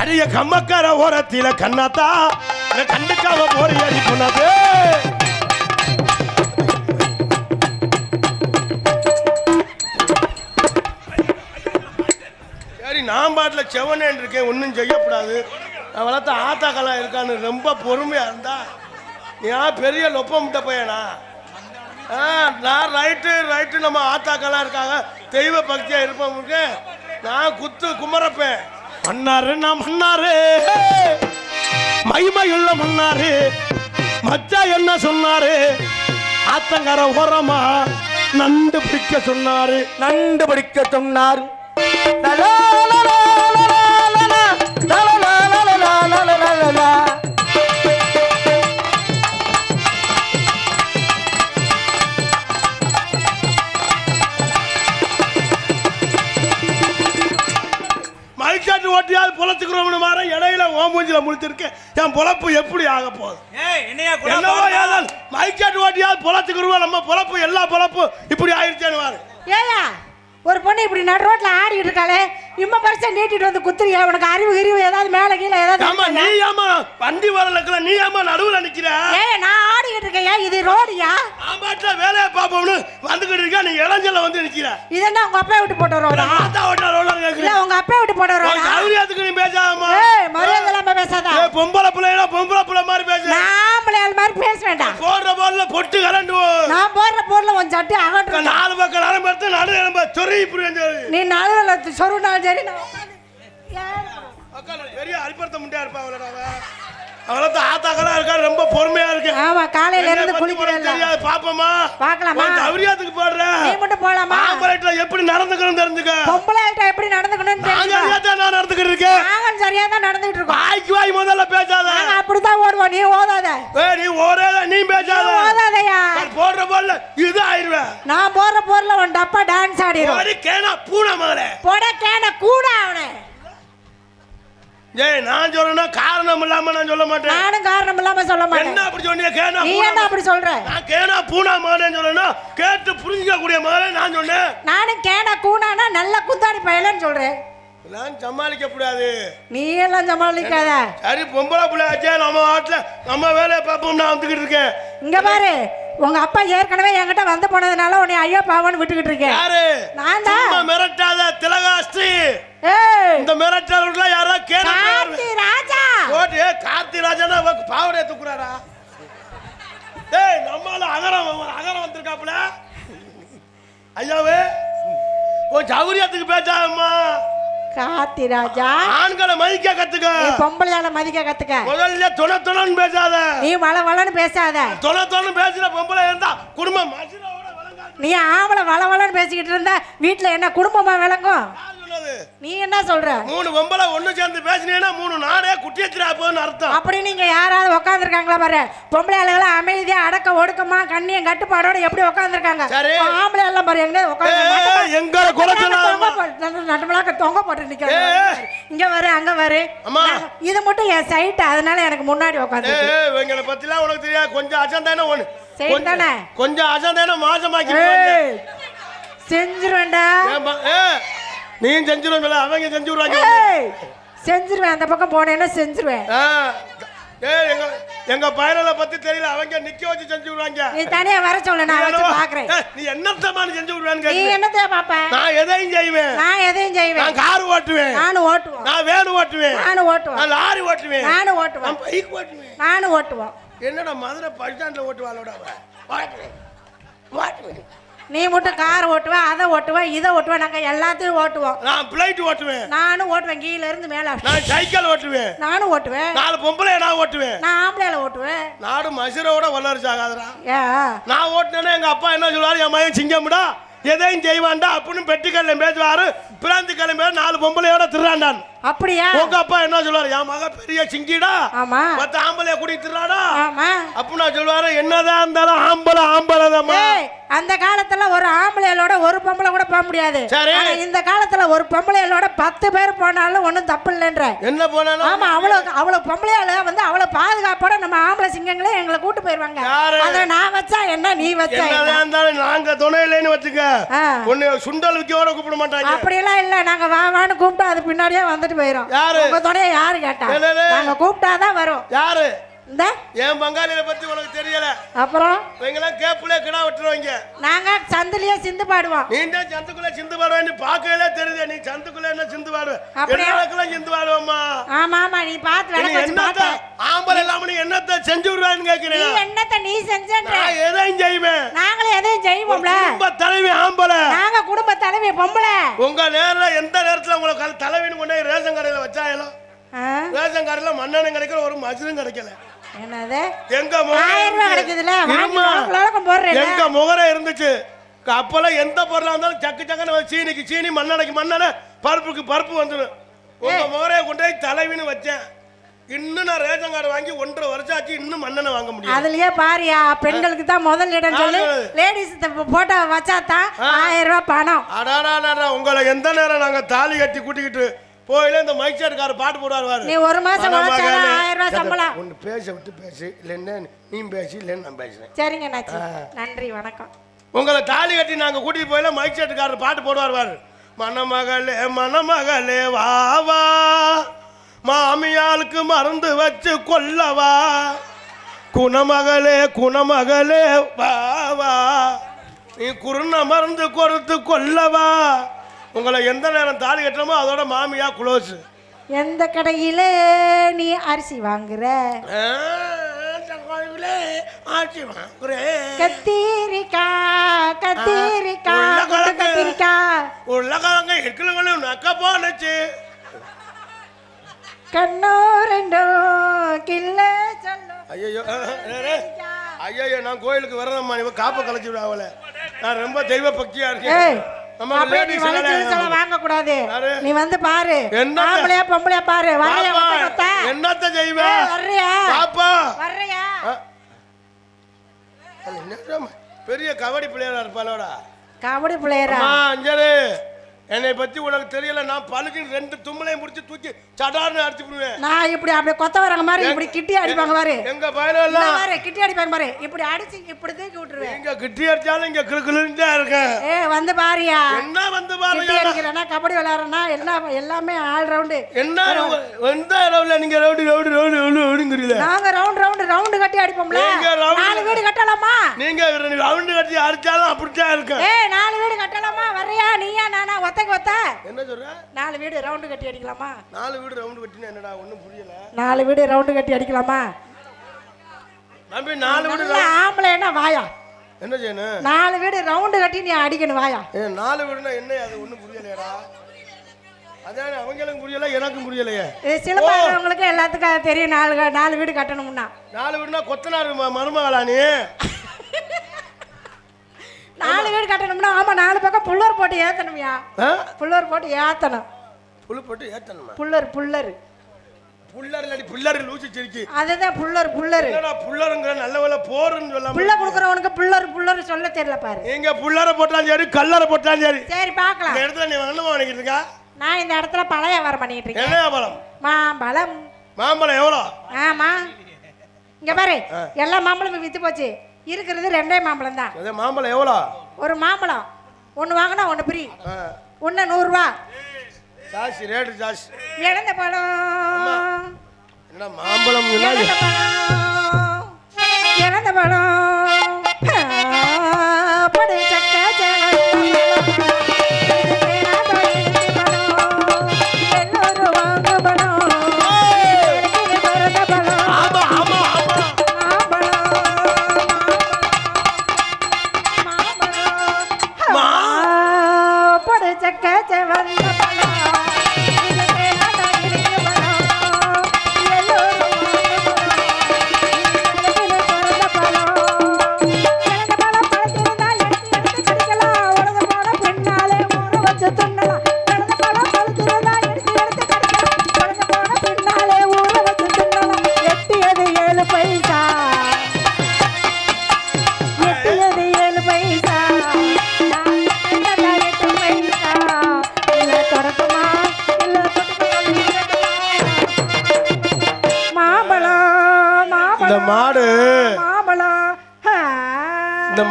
அரிய கம்மக்கார ஓரத்தில கண்ணாத்தா. கண்டுக்காம போரி ஏறி சரி நான் பாட்டில் செவனேன் இருக்கேன் ஒன்றும் செய்யக்கூடாது. நான் வளர்த்த ஆத்தாக்கெல்லாம் இருக்கான்னு ரொம்ப பொறுமையாக இருந்தா ஏன் பெரிய லொப்பமிட்ட பையனா? ஆ நான் ரைட்டு ரைட்டு நம்ம ஆத்தாக்கெல்லாம் இருக்காங்க. தெய்வ பக்தியாக இருப்பவங்களுக்கு நான் குத்து குமரப்பேன். மன்னாரு நான் மன்னாரு. மகிமையுள்ள மன்னாரு. மச்சா என்ன சொன்னாரு? ஆத்தங்கர ஓரமா நண்டு பிடிக்க சொன்னாரு. நண்டு பிடிக்க சொன்னார். இடையில ஓமூஞ்சில முடிச்சிருக்கேன் என் பொழப்பு எப்படி ஆக போகுது? ஏய் என்னையா என்னவோ ஏதல் மைக்காட்டு ஓட்டியால் பொழச்சுக்கிறோம் நம்ம பொழப்பு எல்லா பொழப்பு இப்படி ஆயிடுச்சேன்னு வாரு ஏயா ஒரு பொண்ணு இப்படி நடு ரோட்ல ஆடிட்டு இருக்காளே. இம்ம பரிசை நீட்டிட்டு வந்து குத்துறியா உனக்கு அறிவு கிரிவு ஏதாவது மேல கீழே ஏதாவது ஆமா நீ ஏமா வண்டி வரலக்குல நீ ஏமா நடுவுல நிக்கிற? ஏய் நான் ஆடிக்கிட்டு இருக்கேன். ஏன் இது ரோடியா? நான் பாட்டுல வேலையை பாப்போம்னு வந்துகிட்டு இருக்கா நீ இளஞ்சல வந்து நிக்கிற. இது என்ன உங்க அப்பா விட்டு போட்ட ரோடா? ஆத்தா ஓட்ட ரோலர் இல்ல கேக்குறேன். உங்க அப்பா விட்டு போட்ட ரோடா? சௌரியத்துக்கு நீ பேசாமா ஏய் மரியாதை இல்லாம பேசாத? ஏய் பொம்பளை பிள்ளைகள பொம்பளை பிள்ளை மாதிரி பேச நான் பிள்ளையாள் மாதிரி பேச வேண்டாம். போடுற போல பொட்டு கலண்டு நான் போடுற பொருளை உன் சட்டி அகட்டு நாலு பக்கம் நரம்பு எடுத்து நடு நரம்பு சொறி இப்படி நீ நடுவில் சொருனாலும் சரி நான் பெரிய அல்பர்த்த முட்டையா இருப்பாங்களா அவளத்த ஆத்தாக்கெல்லாம் இருக்கா ரொம்ப பொறுமையா இருக்கு. ஆமா காலையில இருந்து குளிக்கிறேன் தெரியாது பாப்போமா? பார்க்கலாமா? தவறியாத்துக்கு போடுற. நீ மட்டும் போலாமா? ஆம்பளைட்ல எப்படி நடந்துக்கணும் தெரிஞ்சுக்க. பொம்பளைகிட்ட எப்படி நடந்துக்கணும்னு நாங்க தெரிஞ்சுக்கோ. அறியாதான் நான் நடந்துக்கிட்டு இருக்கேன். நாங்களும் சரியா தான் நடந்துகிட்டு இருக்கோம். வாய்க்கு வாய் முதல்ல பேசாத. நாங்க ஓடுவோம். நீ ஓதாத. ஏய், நீ ஒரே நீ பேசாத. ஓதாதயா? நான் போடுற போல இது ஆயிருவேன் நான் போடுற பொருளை உன் டப்பா டான்ஸ் ஆடிடும் ஒரு கேனா பூனை மகளே போட கேன கூட அவனை. ஏய் நான் சொல்றேன்னா காரணம் இல்லாம நான் சொல்ல மாட்டேன். நானும் காரணம் இல்லாம சொல்ல என்ன மாட்டேன் அப்படி சொன்னீங்க கேனா நீ பூனை என்ன அப்படி சொல்ற? நான் கேனா பூனா மகனேன்னு சொல்லணும் கேட்டு புரிஞ்சுக்க கூடிய நான் சொன்னேன். நானும் கேன கூனானா நல்ல குந்தாடி பயலன்னு சொல்றேன். நான் சமாளிக்க கூடாது. நீ எல்லாம் சமாளிக்காத. சரி பொம்பளை பிள்ளையாச்சே நம்ம வாட்டில் நம்ம வேலையை பார்ப்போம் நான் வந்துக்கிட்டு இருக்கேன். இங்க பாரு உங்க அப்பா ஏற்கனவே என்கிட்ட வந்து போனதுனால உன்னை ஐயோ பாவன்னு விட்டுக்கிட்டு இருக்கேன். யாரு? நான் தான். மிரட்டாத திலகாஸ்ரீ. இந்த மிரட்டல யாரா கேட்டு ராஜா! ஓட்டு கார்த்தி ராஜனா பாவடைய தூக்குறாரா டேய் நம்மால அகரம் அகரம் வந்திருக்காப்புல. ஐயாவே ஓ சௌரியத்துக்கு பேசாதம்மா கார்த்தி ராஜா! ஆண்களை மதிக்க கத்துக்க. பொம்பளையால மதிக்க கத்துக்க. முதல்ல துணை துணைன்னு பேசாத. நீ வள வளன்னு பேசாத. தொலை தொலை பேசுற பொம்பளை இருந்தா குடும்பம் நீ ஆம்பளை வள வளன்னு பேசிக்கிட்டு இருந்தா வீட்டுல என்ன குடும்பமா விளங்கும்? நீ என்ன சொல்ற? மூணு பொம்பளை ஒண்ணு சேர்ந்து பேசினீங்கன்னா மூணு நாடே குட்டியத்திரா போகுதுன்னு அர்த்தம். அப்படி நீங்க யாராவது உட்காந்துருக்காங்களா பாரு? பொம்பளை ஆளுகளை அமைதியா அடக்க ஒடுக்கமா கண்ணியம் கட்டுப்பாடோட எப்படி உட்காந்துருக்காங்க. ஆம்பளை எல்லாம் பாரு எங்க எங்களை கொலை சொல்லாதம்மா. நட்டமலாக்க தொங்க போட்டு நிக்கிறாங்க. ஏய். இங்க வரு அங்க வரு. இது மட்டும் என் சைட் அதனால எனக்கு முன்னாடி உட்காந்து இவங்களை பத்திலாம் உனக்கு தெரியாது. கொஞ்சம் அசந்தானே ஒண்ணு. சரி கொஞ்சம்- தானே? கொஞ்சம் அசந்தானே மாசமாக்கி ஏய், நீயும் செஞ்சிருவீங்களா அவங்க செஞ்சு விடுவாங்க செஞ்சிருவேன் அந்த பக்கம் போனேன்னா செஞ்சிருவேன். ஏய் எங்க எங்க பயணல பத்தி தெரியல அவங்க நிக்க வச்சு செஞ்சு விடுவாங்க நீ தனியா வர சொல்ல நான் வச்சு பாக்குறேன். நீ என்னத்தமான செஞ்சு விடுவேன்னு நீ கேட்டு என்னத்தைய பாப்ப? நான் எதையும் செய்வேன். நான் எதையும் செய்வேன். நான் கார் ஓட்டுவேன். நானும் ஓட்டுவோம். நான் வேன் ஓட்டுவேன். நானும் ஓட்டுவேன் நான் லாரி ஓட்டுவேன். நானும் ஓட்டுவேன் நான் பைக் ஓட்டுவேன். நானும் ஓட்டுவோம். என்னடா மதுரை பஸ் ஸ்டாண்ட்ல ஓட்டுவாளோட? ஓட்டுவேன் ஓட்டுவேன் நீ மட்டும் கார் ஓட்டுவேன் அதை ஓட்டுவேன் இதை ஓட்டுவேன் நாங்க எல்லாத்தையும் ஓட்டுவோம். நான் பிளைட் ஓட்டுவேன். நானும் ஓட்டுவேன் கீழ இருந்து மேல. நான் சைக்கிள் ஓட்டுவேன். நானும் ஓட்டுவேன். நாலு பொம்பளை நான் ஓட்டுவேன். நான் ஆம்பளையில ஓட்டுவேன். நாடு மசிரோட வல்லரசு ஆகாதுடா. நான் ஓட்டினேன்னா எங்க அப்பா என்ன சொல்லுவாரு? என் மகன் சிங்கம்டா எதையும் செய்வான்டா அப்படின்னு பெட்டிக்கல்ல பேசுவாரு. பிராந்தி கிளம்பி நாலு பொம்பளையோட திருறாண்டான் அப்படியா? உங்க அப்பா என்ன சொல்லுவாரு? என் மகன் பெரிய சிங்கிடா. ஆமா. பத்து ஆம்பளைய கூட்டி திருறாடா ஆமா. அப்படின்னு நான் சொல்லுவாரு. என்னதான் இருந்தாலும் ஆம்பளை ஆம்பளை ஏய் அந்த காலத்துல ஒரு ஆம்பளையோட ஒரு பொம்பளை கூட போக முடியாது. இந்த காலத்துல ஒரு பொம்பளையோட பத்து பேர் போனாலும் ஒண்ணும் தப்பு இல்லைன்ற. என்ன போனாலும்? ஆமா அவ்வளவு அவ்வளவு பொம்பளையால வந்து அவ்வளவு பாதுகாப்போட நம்ம ஆம்பளை சிங்கங்களே எங்களை கூட்டு போயிருவாங்க. யாரு? அத நான் வச்சா என்ன நீ வச்சா? இருந்தாலும் நாங்க துணை இல்லைன்னு வச்சுக்க. ஒன்னு சுண்டல் விக்கியோட கூப்பிட மாட்டாங்க. அப்படியெல்லாம் இல்ல. நாங்க வா வான்னு கூப்பிட்டு அது பின்னாடியே வந்துட்டு வந்துட்டு போயிரும் யாரு? துணையை யாரு கேட்டா. நாங்க கூப்பிட்டாதான் வரும் யாரு இந்த? என் பங்காளியை பத்தி உனக்கு தெரியல. அப்புறம்? இவங்கெல்லாம் கேப்புல கிடா விட்டுருவாங்க. நாங்க சந்திலேயே சிந்து பாடுவோம். நீ தான் சந்துக்குள்ள சிந்து பாடுவ நீ பார்க்கவே தெரியுது. நீ சந்துக்குள்ள என்ன சிந்து பாடுவ அப்படியா? சிந்து பாடுவம்மா? ஆமா ஆமா. நீ பார்த்து நீ வச்சு என்னத்த? பார்த்த. ஆம்பளை இல்லாம நீ என்னத்த செஞ்சு விடுவான்னு நீ கேக்குறேன் என்னத்த நீ செஞ்சன்ற? நான் எதையும் செய்வேன். நாங்களும் எதையும் செய்வோம்ல? குடும்ப தலைவி ஆம்பளை. நாங்க குடும்ப தலைவி பொம்பளை. உங்க நேரம் எந்த நேரத்துல உங்களை கல் தலைவின்னு கொண்டு ரேஷன் கடையில வச்சாயலும் ரேஷன் கடையில மண்ணெண்ணெய் கிடைக்கல ஒரு மஜரும் கிடைக்கல. என்னது? எங்க ஆயிரம் ரூபாய் உலகம் போடுறேன் எங்க முகரம் இருந்துச்சு? அப்பெல்லாம் எந்த பொருளா இருந்தாலும் சக்கு சக்குன்னு சீனிக்கு சீனி மண்ணெண்ணைக்கு மண்ணெண்ணெய் பருப்புக்கு பருப்பு வந்துடும் உங்க முகரையை கொண்டு போய் தலைவின்னு வச்சேன். இன்னும் நான் ரேஷன் கார்டு வாங்கி ஒன்றரை வருஷம் ஆச்சு இன்னும் மண்ணெண்ணெய் வாங்க முடியும் அதுலயே பாரியா பெண்களுக்கு தான் முதல் இடம் சொல்லி. லேடிஸ் போட்டோ வச்சா தான் ஆயிரம் ரூபாய் பணம். அடாடாடா உங்களை எந்த நேரம் நாங்க தாலி கட்டி கூட்டிக்கிட்டு போயில இந்த மைக் பாட்டு போடுவார் நீ ஒரு மாசம் உழைச்சாலும் ஆயிரம் ரூபாய் சம்பளம். ஒன்று பேச விட்டு பேசு. இல்லைன்னா நீ பேசி இல்லைன்னு நான் பேசுறேன். சரிங்க நாச்சி. நன்றி வணக்கம். உங்களை தாலி கட்டி நாங்கள் கூட்டிட்டு போயில மைக் செட்டுக்காரர் பாட்டு போடுவார் பாரு. மணமகளே மணமகளே வா வா. மாமியாளுக்கு மருந்து வச்சு கொல்லவா. குணமகளே குணமகளே வா வா. நீ குருண மருந்து கொடுத்து கொல்லவா. உங்களை எந்த நேரம் தாலி கட்டுறமோ அதோட மாமியா குளோஸ். எந்த கடையில நீ அரிசி வாங்குற? ஆட்சி கத்திரிக்காய் உருளைக்கிழங்கு. குண்டு கத்திரிக்காய் உருளைக்கிழங்கு இட்லிகளும் நக்க போனுச்சு கண்ணோ ரெண்டோ கில்ல சொல்லும் ஐயோ ஐயோ நான் கோயிலுக்கு வரதம்மா நீ காப்ப கலைச்சு விட அவளை. நான் ரொம்ப தெய்வ பக்தியா இருக்கேன். அப்படியே நீ வந்து பாரு? ஆம்பளையா பொம்பளையா பாரு. கொத்த? என்னத்த செய்வ? வர்றியா? பாப்பா. வர்றியா? பெரிய கபடி பிள்ளையரா இருப்பாளோடா. கபடி பிள்ளையரா அம்மா அஞ்சரு என்னை பத்தி உனக்கு தெரியல நான் பழுக்கு ரெண்டு தும்மலையும் முடிச்சு தூக்கி சடார்னு அடிச்சு விடுவேன். நான் இப்படி அப்படியே கொத்த வரங்க மாதிரி இப்படி கிட்டி அடிப்பாங்க பாரு. எங்க பயணம் எல்லாம் பாரு கிட்டி அடிப்பாங்க பாரு. இப்படி அடிச்சு இப்படி தூக்கி விட்டுருவேன். இங்க கிட்டி அடிச்சாலும் இங்க கிளுக்கிளுன்னு தான் இருக்கேன் ஏ வந்து பாரியா. என்ன வந்து கிட்டி பாருங்க அடிக்கிறேன்னா கபடி விளையாடுறேன்னா எல்லாம் எல்லாமே ஆல் ரவுண்டு என்ன எந்த ரவுல நீங்க ரவுடி ரவுடி ரவுடி ரவுடி ரவுடிங்கிறீல நாங்க ரவுண்ட் ரவுண்டு ரவுண்டு கட்டி அடிப்போம்ல. நாலு வீடு கட்டலாமா? நீங்க ரவுண்டு கட்டி அடிச்சாலும் அப்படித்தான் இருக்கேன் ஏ நாலு வீடு கட்டலாமா? வர்றியா நீயா நானா? ஒத்தைக்கு ஒத்த. என்ன சொல்ற? நாலு வீடு ரவுண்டு கட்டி அடிக்கலாமா? நாலு வீடு ரவுண்டு கட்டினா என்னடா ஒண்ணும் புரியல. நாலு வீடு ரவுண்டு கட்டி அடிக்கலாமா? தம்பி நாலு வீடு ஆம்பளை என்ன வாயா. என்ன செய்யணும்? நாலு வீடு ரவுண்டு கட்டி நீ அடிக்கணும் வாயா. ஏ நாலு வீடுனா என்ன அது ஒண்ணும் புரியலையடா. அதானே அவங்களுக்கும் புரியல எனக்கும் புரியலையே. இது சிலப்பாடுறவங்களுக்கு எல்லாத்துக்கும் தெரியும் நாலு நாலு வீடு கட்டணும்னா. நாலு வீடுனா கொத்தனார் மருமகளா நீ? நாலு வீடு கட்டணும்னா ஆமா நாலு பக்கம் புல்லர் போட்டு ஏத்தணும்யா? புல்லர் போட்டு ஏத்தணும். புல்லு போட்டு ஏத்தணுமா? புல்லர் புல்லர். புல்லர் இல்லாடி புல்லர் லூசி சிரிக்கி அதுதான் புல்லர் புல்லர். என்னடா புல்லருங்கிற நல்ல வேலை போருன்னு சொல்லாம புள்ள கொடுக்குறவனுக்கு புல்லர் புல்லர் சொல்ல தெரியல பாரு. நீங்க புல்லரை போட்டாலும் சரி கல்லறை போட்டாலும் சரி. சரி பார்க்கலாம். இந்த இடத்துல நீ என்னமா நினைக்கிட்டு இருக்கா நான் இந்த இடத்துல பழைய வியாபாரம் பண்ணிட்டு இருக்கேன். என்ன பழம் மாம்பழம். மாம்பழம் எவ்வளோ? ஆமா. இங்க பாரு எல்லா மாம்பழமும் வித்து போச்சு. இருக்கிறது ரெண்டே மாம்பழம் தான். மாம்பழம் எவ்வளோ? ஒரு மாம்பழம். ஒன்று வாங்கினா ஒன்று ஃப்ரீ. ஒன்று நூறுரூவா. ஜாஸ்தி ரேட்டு ஜாஸ்தி. இழந்த பழம். என்ன மாம்பழம் இழந்த பழம். இழந்த பழம்.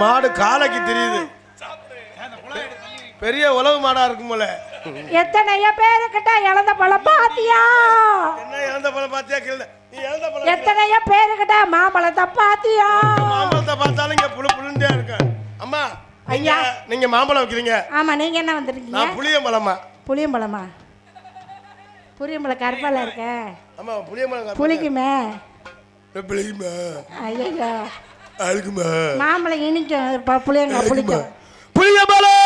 மாடு காலைக்கு தெரியுது. பெரிய உழவு மாடா இருக்கும்போல எத்தனையோ பேருக்கிட்ட இழந்த பழம் பாத்தியா? என்ன இழந்த பழம் இழந்த பழம் எத்தனையோ பேருக்கிட்ட மாம்பழத்தை பாத்தியா? மாம்பழத்தை பார்த்தாலும் இங்க புழு புழுந்தே இருக்கு. அம்மா ஐயா. நீங்க மாம்பழம் வைக்கிறீங்க. ஆமா நீங்க என்ன வந்திருக்கீங்க? நான் புளியம்பழம்மா புளியம்பழமா? புளியம்பழம் கருப்பால இருக்க. ஆமா புளியம்பழம் புளிக்குமே. புளியுமா ஐயோ அழுகுமா. மாம்பழம் இனிக்கும் புளியங்க புளிக்கும் புளியம்பழம்.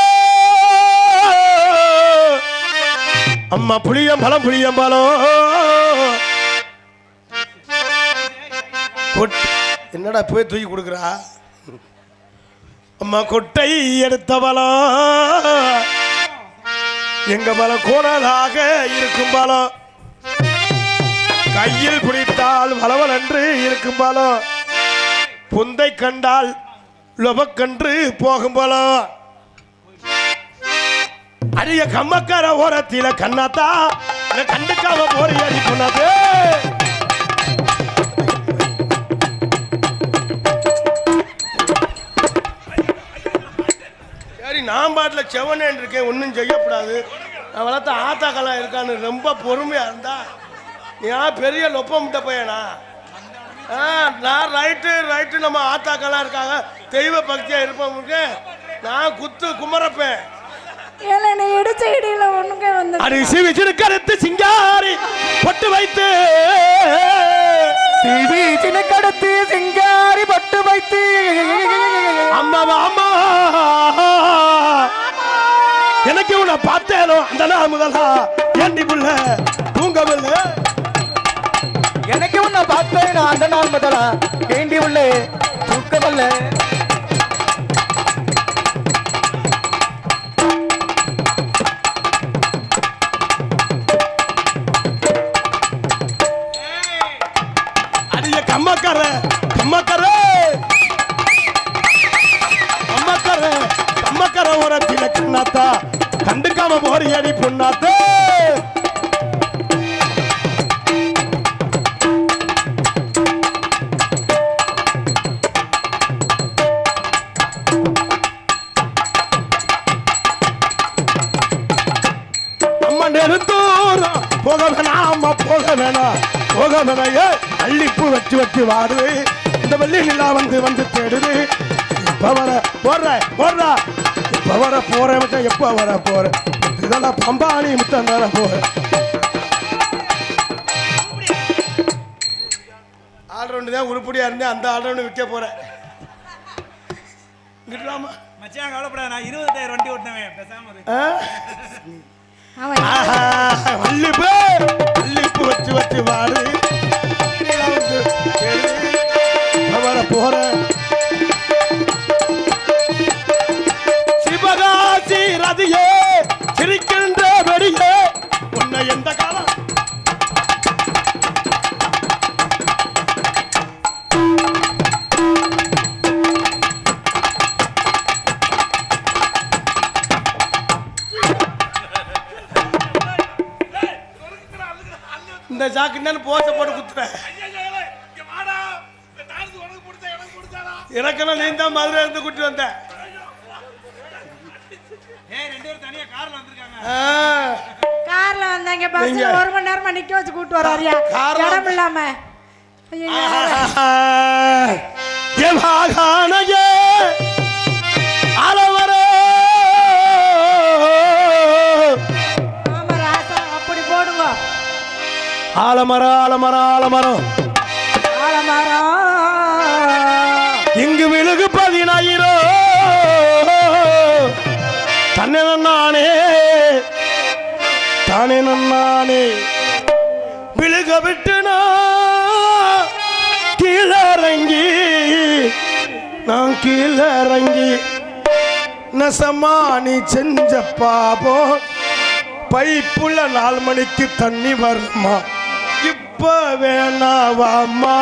அம்மா புளியம்பழம் புளியம்பழம். என்னடா போய் தூக்கி கொடுக்குறா? அம்மா கொட்டை எடுத்த எங்க பலம் கோணலாக இருக்கும் பலம் கையில் பிடித்தால் வளவல் என்று இருக்கும் பலம் புந்தை கண்டால் லொபக்கன்று போகும் போல. அரிய கம்மக்கார ஓரத்தில கண்ணாத்தா கண்டுக்காம போறி அடி சொன்னது. சரி நான் பாட்டில் செவனேன் இருக்கேன் ஒன்றும் செய்யக்கூடாது. நான் வளர்த்த ஆத்தாக்கெல்லாம் இருக்கான்னு ரொம்ப பொறுமையாக இருந்தா ஏன் பெரிய லொப்பமிட்ட பையனா? ஆ நான் ரைட்டு ரைட்டு நம்ம ஆத்தாக்கெல்லாம் இருக்காங்க. தெய்வ பக்தியாக இருப்பவங்களுக்கு நான் குத்து குமரப்பேன். ஏல நீ இடிச்ச இடியில ஒண்ணுங்க வந்து அரிசி வச்சிரு கருத்து சிங்காரி பொட்டு வைத்து. சிவி சினக்கடத்து சிங்காரி பட்டு வைத்து. அம்மா அம்மா. எனக்கு உன்னை பார்த்தேனோ? அந்த நாள் முதலா ஏண்டி புள்ள? தூங்கவில்லை. எனக்கு உன்னை பார்த்தேன் நான் அந்த நாள் முதலா. வேண்டி உள்ளே? தூக்கமல்ல. அம்மா நெருத்தூரம் போக வேணாம் போக வேணாம் போக வேணாம் ஏ அள்ளிப்பூ வச்சு வச்சு வாடுது இந்த வெள்ளி நிலா வந்து வந்து தேடுது. இப்ப வர போடுற போடுறா. இப்ப வர போற மட்டும் எப்ப வர போற? இதெல்லாம் பம்பாணி முத்தம் தானே போற. ஆல்ரவுண்டு தான் உருப்படியா இருந்தேன். அந்த ஆல்ரவுண்டு விற்க போறேன். விடலாமா மச்சான் கவலைப்படாத நான் இருபத்தாயிரம் வண்டி ஓட்டினவன். பேசாம இரு. ஆ? அவன் ஆஹா, மல்லிப்பூ மல்லிப்பூ வச்சு வச்சு வாடு எனக்கெல்லாம் நீ தான் மதுரை இருந்து கூட்டி வந்த. கார்ல வந்திருக்காங்க. ஆ, கார்ல வந்தாங்க பஸ்ல ஒரு மணி நேரமா நிக்க வச்சு கூட்டு வராரியா? இடம் இல்லாம. ஆலமரம் ஆலமரம் ஆலமரம். நானே நானே விழுக விட்டு நான் கீழறங்கி நான் கீழறங்கி. நசமா நீ செஞ்ச பாபம் பைப்புள்ள நாலு மணிக்கு தண்ணி வருமா? இப்ப வேணாவாமா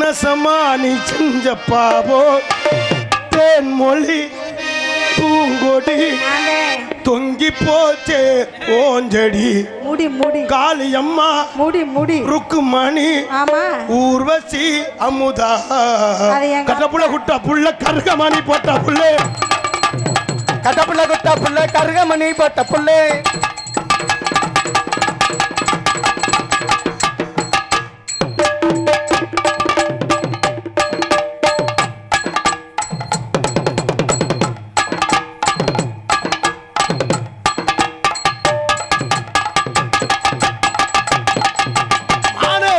நசமா நீ செஞ்ச பாபம் தேன்மொழி பூங்கொடி தொங்கி போச்சே ஓஞ்சடி. முடி முடி. காளியம்மா முடி முடி. ருக்குமணி ஆமா. ஊர்வசி அமுதா. எங்க கட்ட புள்ள கருகமணி போட்ட புள்ள. கட்ட புள்ள குட்ட புள்ள கருகமணி போட்ட புள்ளே.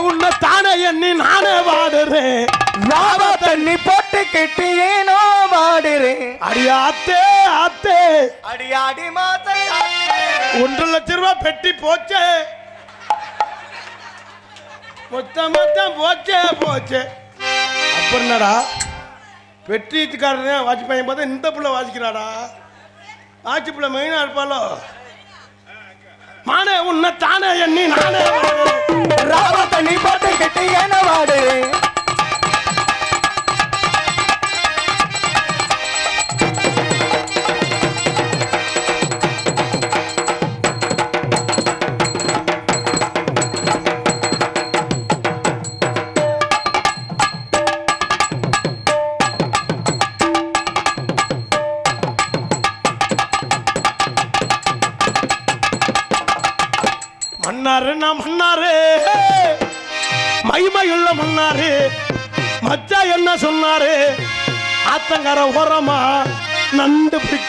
உன்னை தானே எண்ணி நானே வாடுறேன். ராவா தண்ணி போட்டு கெட்டி ஏனோ வாடுறேன். அடி ஆத்தே அடி அடி மாத்தை ஒன்றரை லட்ச ரூபாய் பெட்டி போச்சே. மொத்தம் மொத்தம் போச்சே போச்சே. அப்புறம் என்னடா? பெட்டிக்காரன் வாட்சி பையன் பார்த்தா இந்த புள்ள வாசிக்கிறாடா? வாட்சி புள்ள மெயினாக இருப்பாளோ? மானே உன்னை தானே எண்ணி நானே ராவத்தை நீ பாட்டு போட்டு கெட்டி வாடு.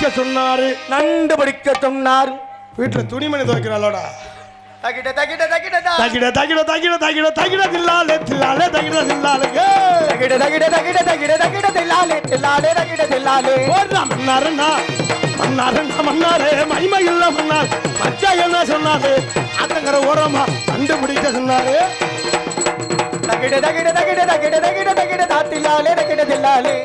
பிடிக்க சொன்னாரு நண்டு பிடிக்க சொன்னார் வீட்டுல துணிமணி துவைக்கிறாளோடா தகிட தகிட தகிட. தகிட தகிட தகிட தகிட தகிட தில்லாலே தில்லாலே தகிட தில்லாலே தகிட தகிட தகிட தகிட தகிட தில்லாலே தில்லாலே தகிட தில்லாலே ஓடுறா மன்னாருண்ணா மன்னாருண்ணா மன்னாரு மகிமையுள்ள மன்னார் மச்சா என்ன சொன்னாரு ஆத்தங்கர ஓரமா நண்டு பிடிக்க சொன்னாரு தகிட தகிட தகிட தகிட தகிட தகிட தா தில்லாலே தகிட தில்லாலே